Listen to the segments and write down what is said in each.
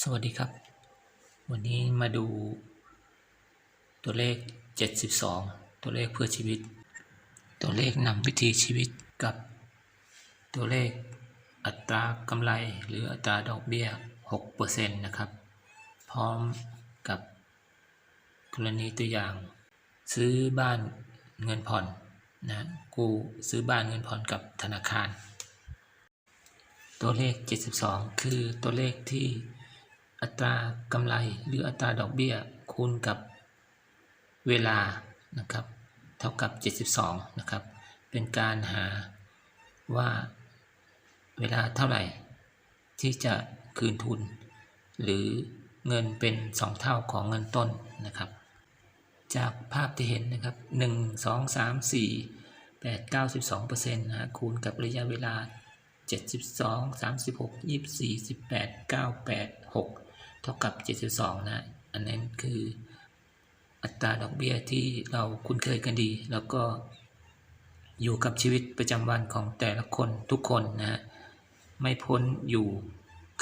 สวัสดีครับ วันนี้มาดู ตัวเลข 72 ตัวเลขเพื่อชีวิต ตัวเลขนำวิถีชีวิตกับ ตัวเลขอัตรากำไรหรืออัตราดอกเบี้ย 6%นะครับ พร้อมกับ กรณีตัวอย่าง ซื้อบ้านเงินผ่อนนะกูซื้อบ้านเงินผ่อนกับธนาคาร ตัวเลข 72 คือตัวเลขที่ อัตรากำไรหรืออัตราดอกเบี้ยคูณกับเวลานะครับเท่ากับ 72นะครับเป็นการหาว่าเวลาเท่าไหร่ ที่จะคืนทุน หรือเงินเป็น 2 เท่าของเงินต้นนะครับ จากภาพที่เห็นนะครับ 1 2 3 4 8 9 12เปอร์เซ็นต์นะฮะคูณกับระยะเวลา 72 36 24 18 9 8 6 เท่ากับ 72 นะ อันนั้นคืออัตราดอกเบี้ยที่เราคุ้นเคยกันดี แล้วก็อยู่กับชีวิตประจำวันของแต่ละคนทุกคนนะฮะไม่พ้นอยู่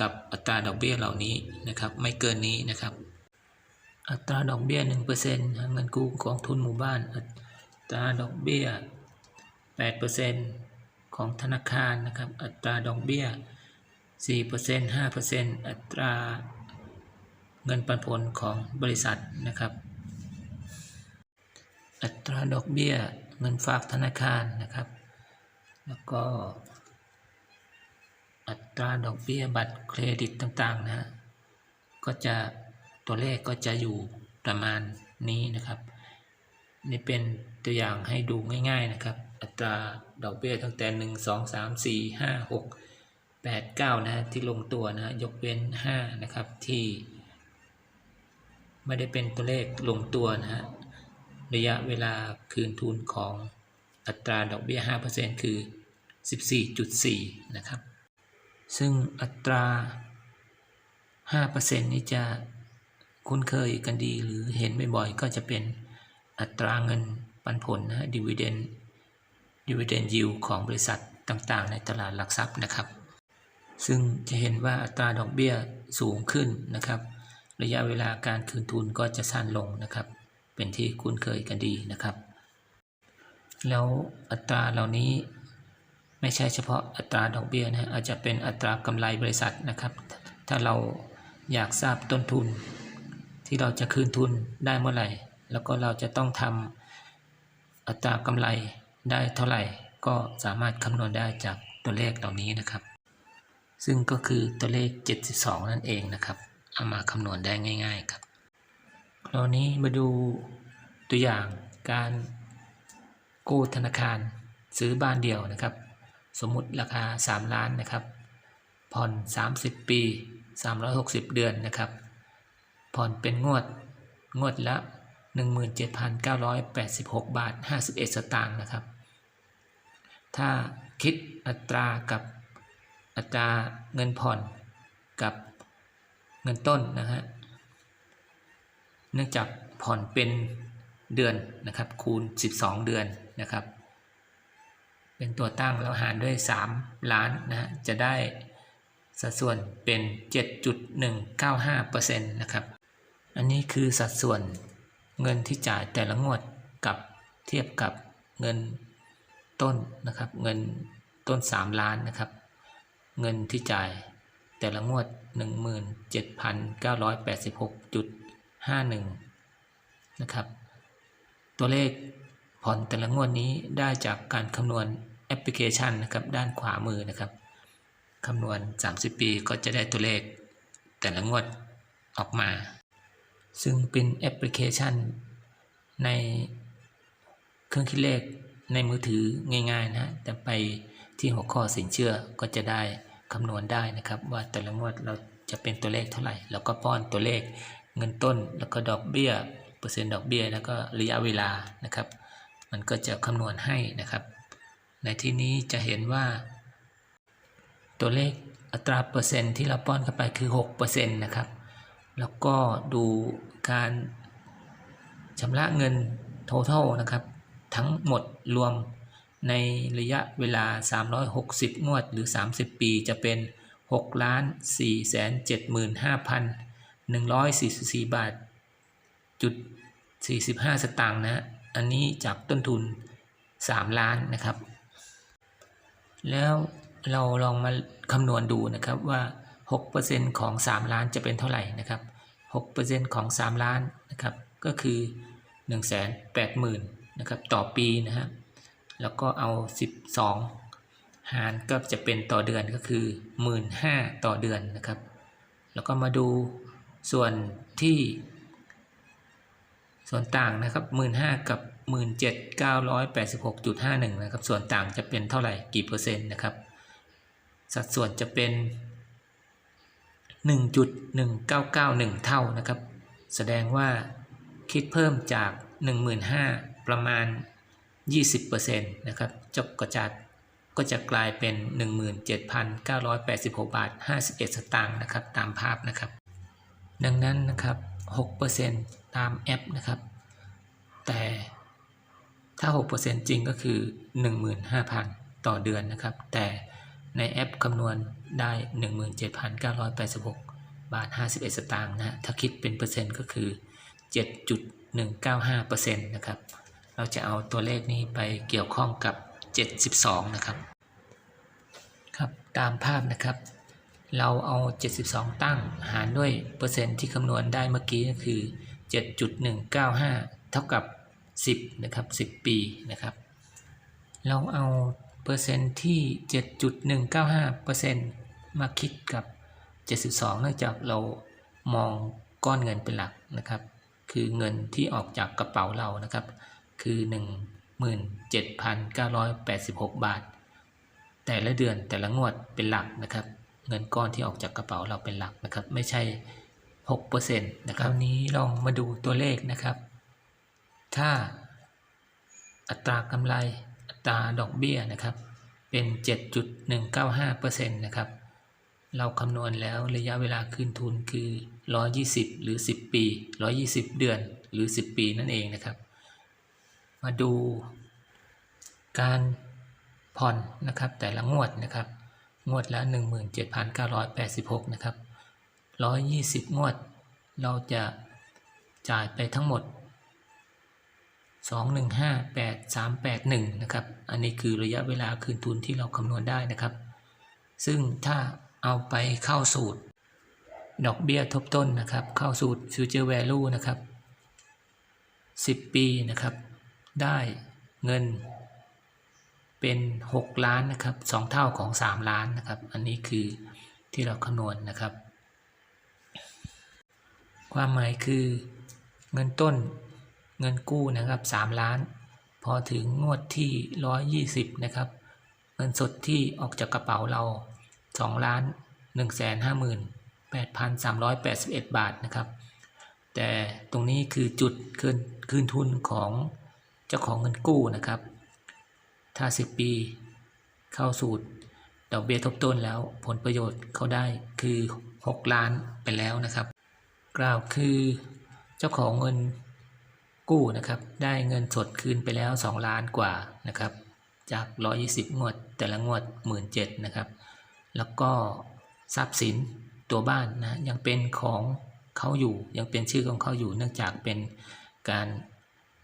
กับอัตราดอกเบี้ยเหล่านี้นะครับไม่เกินนี้นะครับ อัตราดอกเบี้ย1%นะเงินกู้กองทุนหมู่บ้านอัตราดอกเบี้ย 8%ของธนาคารนะครับอัตราดอกเบี้ย 4% 5%อัตรา เงินปันผลของบริษัทนะครับ อัตราดอกเบี้ยเงินฝากธนาคารนะครับ แล้วก็ อัตราดอกเบี้ยบัตรเครดิตต่างๆนะฮะก็จะตัวเลขก็จะอยู่ประมาณนี้นะครับ นี่เป็นตัวอย่างให้ดูง่าย ๆนะครับ อัตราดอกเบี้ยตั้งแต่หนึ่งสองสามสี่ห้าหกแปดเก้านะฮะที่ลงตัวนะฮะยกเว้นห้านะครับที่ ไม่ได้เป็นตัวเลขลงตัวนะฮะระยะเวลาคืนทุนของอัตราดอกเบี้ย 5%คือ 14.4 นะครับ ซึ่งอัตรา 5%นี้จะคุ้นเคยกันดีหรือเห็นบ่อยๆ ก็จะเป็นอัตราเงินปันผลนะฮะ dividend dividend yield ของบริษัทต่างๆ ในตลาดหลักทรัพย์นะครับ ซึ่งจะเห็นว่าอัตราดอกเบี้ยสูงขึ้นนะครับ ระยะเวลาการคืนทุนก็จะสั้นลงนะครับ เป็นที่คุ้นเคยกันดีนะครับ แล้วอัตราเหล่านี้ไม่ใช่เฉพาะอัตราดอกเบี้ยนะอาจจะเป็นอัตรากำไรบริษัทนะครับ ถ้าเราอยากทราบต้นทุน ที่เราจะคืนทุนได้เมื่อไหร่ แล้วก็เราจะต้องทำอัตรากำไรได้เท่าไหร่ ก็สามารถคำนวณได้จากตัวเลขเหล่านี้นะครับ ซึ่งก็คือตัวเลข 72 นั่นเองนะครับ เอามาคำนวณได้ง่าย ๆ ครับคราวนี้มาดูตัวอย่างการกู้ธนาคารซื้อบ้านเดียวนะครับ สมมุติราคา 3 ล้านนะครับ ผ่อน 30 ปี 360 เดือนนะครับ ผ่อนเป็นงวดงวดละ 17,986 บาท 51 สตางค์นะครับ ถ้าคิดอัตรากับอัตราเงินผ่อนกับ เงินต้นนะฮะเนื่องจากผ่อนเป็นเดือนนะครับ คูณ 12 เดือนนะครับ เป็นตัวตั้งแล้วหารด้วย 3 ล้านนะฮะจะได้สัดส่วนเป็น 7.195%นะครับ อันนี้คือสัดส่วนเงินที่จ่ายแต่ละงวดกับเทียบกับเงินต้นนะครับ เงินต้น 3 ล้านนะครับ เงินที่จ่าย แต่ละงวด 17,986.51 นะครับ ตัวเลขผ่อนแต่ละงวดนี้ได้จากการคำนวณแอปพลิเคชันนะครับด้านขวามือนะครับคำนวณ 30 ปีก็จะได้ตัวเลข แต่ละงวดออกมา ซึ่งเป็นแอปพลิเคชัน ในเครื่องคิดเลขในมือถือง่ายๆนะ แต่ไปที่หัวข้อสินเชื่อก็จะได้ คำนวณได้นะครับ ว่าแต่ละงวดเราจะเป็นตัวเลขเท่าไหร่แล้วก็ป้อนตัวเลขเงินต้น แล้วก็ดอกเบี้ยเปอร์เซ็นต์ดอกเบี้ย แล้วก็ระยะเวลานะครับ มันก็จะคำนวณให้นะครับ ในที่นี้จะเห็นว่า ตัวเลขอัตราเปอร์เซ็นต์ที่เราป้อนเข้าไปคือ6%นะครับ แล้วก็ดูการชำระเงิน total นะครับ ทั้งหมดรวม ในระยะเวลา 360 งวดหรือ 30 ปีจะเป็น 6 ล้าน4แสน75,144 บาทจุด 45 สตางค์นะอันนี้จากต้นทุน 3 ล้านนะครับ แล้วเราลองมาคำนวณดูนะครับว่า 6%ของ 3 ล้านจะเป็นเท่าไหร่นะครับ 6%ของ 3 ล้านนะครับก็คือ 180,000นะครับต่อปีนะฮะ แล้วก็เอา 12 หารก็จะเป็นต่อเดือนก็คือ 15,000 ต่อเดือนนะครับ แล้วก็มาดูส่วนที่ ส่วนต่างนะครับ 15,000 กับ 17,986.51 นะครับ ส่วนต่างจะเป็นเท่าไหร่กี่เปอร์เซ็นต์นะครับ สัดส่วนจะเป็น 1.1991 เท่านะครับ แสดงว่าคิดเพิ่มจาก 15,000 ประมาณ 20%นะครับจะก็จะก็จะกลายเป็น 17,986 บาท 51 สตางค์นะครับตามภาพนะครับ ดังนั้นนะครับ 6%ตามแอปนะครับ แต่ถ้า 6%จริงก็คือ 15,000 ต่อเดือนนะครับ แต่ในแอปคำนวณได้ 17,986 บาท 51 สตางค์นะถ้าคิดเป็นเปอร์เซ็นต์ก็คือ 7.195%นะครับ เราจะเอาตัวเลขนี้ไปเกี่ยวข้องกับ 72 นะครับ ครับตามภาพนะครับ เราเอา 72 ตั้งหารด้วยเปอร์เซ็นต์ที่คำนวณได้เมื่อกี้ก็คือ 7.195 เท่ากับ 10 นะครับ 10 ปีนะครับ เราเอาเปอร์เซ็นต์ที่ 7.195เปอร์เซ็นต์มาคิดกับ 72 เนื่องจากเรามองก้อนเงินเป็นหลักนะครับ คือเงินที่ออกจากกระเป๋าเรานะครับ คือ 17,986 บาท แต่ละเดือนแต่ละงวดเป็นหลักนะครับ เงินก้อนที่ออกจากกระเป๋าเราเป็นหลักนะครับ ไม่ใช่ 6%นะครับคราวนี้ลองมาดูตัวเลขนะครับ ถ้าอัตรากำไรอัตราดอกเบี้ยนะครับ เป็น 7.195%นะครับเราคำนวณแล้วระยะเวลาคืนทุนคือ 120 หรือ 10 ปี 120 เดือน หรือ 10 ปีนั่นเองนะครับ มาดูการผ่อนนะครับแต่ละงวดนะครับ งวดละ 17,986 นะครับ 120 งวด เราจะจ่ายไปทั้งหมด 2158,381 นะครับ อันนี้คือระยะเวลาคืนทุนที่เราคำนวณได้นะครับ ซึ่งถ้าเอาไปเข้าสูตร ดอกเบี้ยทบต้นนะครับ เข้าสูตร future value นะครับ 10 ปีนะครับ ได้เงินเป็น 6 ล้านนะครับ 2 เท่าของ 3 ล้านนะครับ อันนี้คือที่เราคำนวณนะครับ ความหมายคือเงินต้นเงินกู้นะครับ 3 ล้าน พอถึงงวดที่ 120 นะครับ เงินสดที่ออกจากกระเป๋าเรา 2 ล้าน 158,381 บาทนะครับ แต่ตรงนี้คือจุดคืนคืนทุนของ เจ้าของเงินกู้นะครับ ถ้า 10 ปีเข้าสูตรดอกเบี้ยทบต้นแล้วผลประโยชน์เขาได้คือ 6 ล้านไปแล้วนะครับ กล่าวคือเจ้าของเงินกู้นะครับได้เงินสดคืนไปแล้ว 2 ล้านกว่านะครับ จาก 120 งวด แต่ละงวด 17,000นะครับ แล้วก็ทรัพย์สินตัวบ้านนะยังเป็นของเขาอยู่ยังเป็นชื่อของเขาอยู่เนื่องจากเป็นการ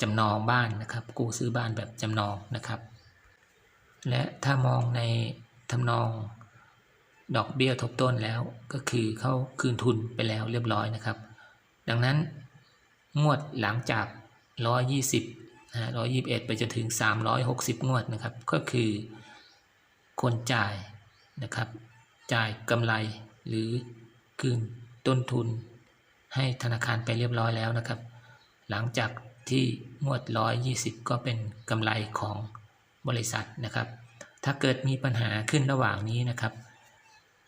จำนองบ้านนะครับ กู้ซื้อบ้านแบบจำนองนะครับ และถ้ามองในทำนองดอกเบี้ยทบต้นแล้วก็คือเขาคืนทุนไปแล้วเรียบร้อยนะครับ ดังนั้นงวดหลังจาก 120นะ121 ไปจนถึง 360 งวดนะครับ ก็คือคนจ่ายนะครับ จ่ายกำไรหรือคืนต้นทุนให้ธนาคารไปเรียบร้อยแล้วนะครับ หลังจาก ที่งวด 120 ก็เป็นกำไรของบริษัทนะครับ ถ้าเกิดมีปัญหาขึ้นระหว่างนี้นะครับ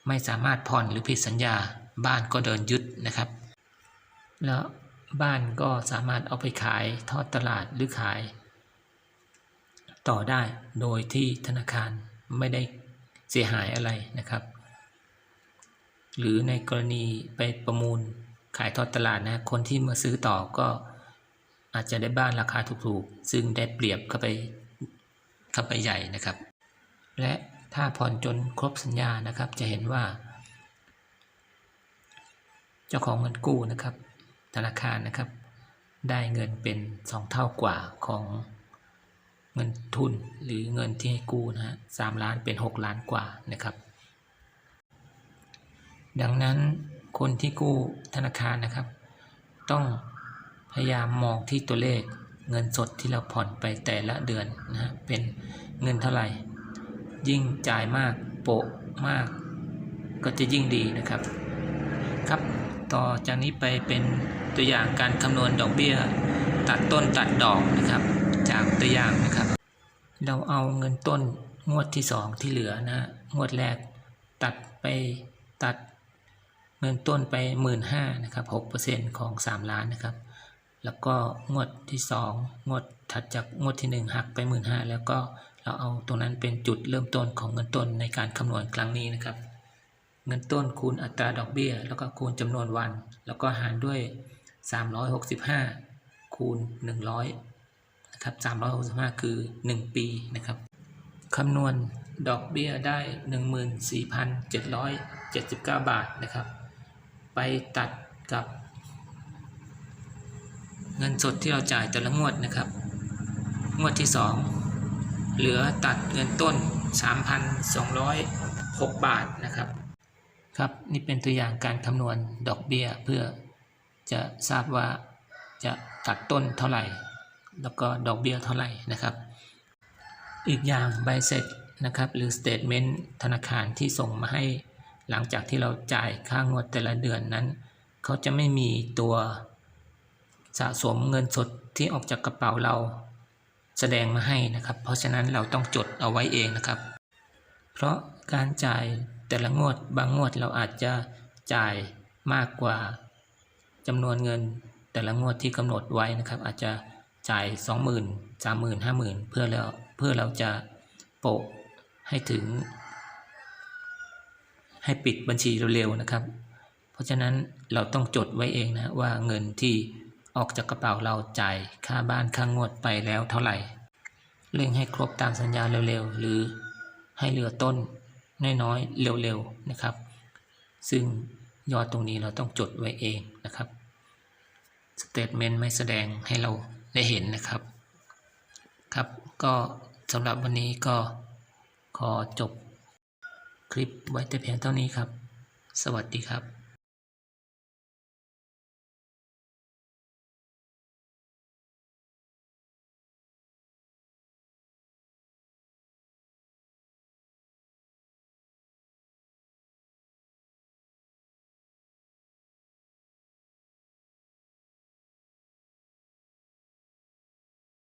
ไม่สามารถผ่อนหรือผิดสัญญาบ้านก็โดนยึดนะครับ แล้วบ้านก็สามารถเอาไปขายทอดตลาดหรือขาย ต่อได้โดยที่ธนาคารไม่ได้เสียหายอะไรนะครับ หรือในกรณีไปประมูลขายทอดตลาดนะคนที่มาซื้อต่อก็ อาจจะได้บ้านราคาถูกๆ ซึ่งได้เปรียบเข้าไปเข้าไปใหญ่นะครับ และถ้าผ่อนจนครบสัญญานะครับ จะเห็นว่า เจ้าของเงินกู้นะครับ ธนาคารนะครับ ได้เงินเป็นสองเท่ากว่าของเงินทุนหรือเงินที่ให้กู้นะฮะสามล้านเป็นหกล้านกว่านะครับ ดังนั้นคนที่กู้ธนาคารนะครับ ต้อง พยายามมองที่ตัวเลขเงินสดที่เราผ่อนไปแต่ละเดือนนะฮะเป็นเงินเท่าไหร่ ยิ่งจ่ายมากโปะมาก ก็จะยิ่งดีนะครับ ครับต่อจากนี้ไปเป็นตัวอย่างการคำนวณดอกเบี้ย ตัดต้นตัดดอกนะครับ จากตัวอย่างนะครับ เราเอาเงินต้นงวดที่สองที่เหลือนะฮะงวดแรกตัดไปตัดเงินต้นไปหมื่นห้านะครับหกเปอร์เซ็นของสามล้านนะครับ แล้วก็งวดที่สองงวดถัดจากงวดที่หนึ่งหักไปหมื่นห้าแล้วก็เราเอาตรงนั้นเป็นจุดเริ่มต้นของเงินต้นในการคำนวณครั้งนี้นะครับ เงินต้นคูณอัตราดอกเบี้ย แล้วก็คูณจำนวนวัน แล้วก็หารด้วย 365 คูณ 100นะครับ365 คือ 1 ปีนะครับคำนวณดอกเบี้ยได้ 14,779 บาทนะครับ ไปตัดกับ เงินสดที่เราจ่ายแต่ละงวดนะครับ งวดที่ 2 เหลือตัดเงินต้น 3,206 บาทนะครับ ครับนี่เป็นตัวอย่างการคำนวณดอกเบี้ยเพื่อจะทราบว่าจะตัดต้นเท่าไหร่ แล้วก็ดอกเบี้ยเท่าไหร่นะครับ อีกอย่างใบเสร็จนะครับหรือสเตทเมนต์ธนาคารที่ส่งมาให้หลังจากที่เราจ่ายค่างวดแต่ละเดือนนั้น เขาจะไม่มีตัว สะสมเงินสดที่ออกจากกระเป๋าเราแสดงมาให้นะครับ เพราะฉะนั้นเราต้องจดเอาไว้เองนะครับ เพราะการจ่ายแต่ละงวดบางงวดเราอาจจะจ่ายมากกว่าจำนวนเงินแต่ละงวดที่กำหนดไว้นะครับ อาจจะจ่าย 20,000 30,000 50,000 เพื่อเราเพื่อเราจะโปะให้ถึง ให้ปิดบัญชีเร็วๆนะครับ เพราะฉะนั้นเราต้องจดไว้เองนะว่าเงินที่ ออกจากกระเป๋าเราจ่ายค่าบ้านค่างวดไปแล้วเท่าไหร่ เร่งให้ครบตามสัญญาเร็วๆ หรือให้เหลือต้นน้อยๆเร็วๆนะครับ ซึ่งยอดตรงนี้เราต้องจดไว้เองนะครับสเตทเมนต์ไม่แสดงให้เราได้เห็นนะครับ ครับ ก็สำหรับวันนี้ก็ขอจบคลิปไว้แต่เพียงเท่านี้ครับ สวัสดีครับ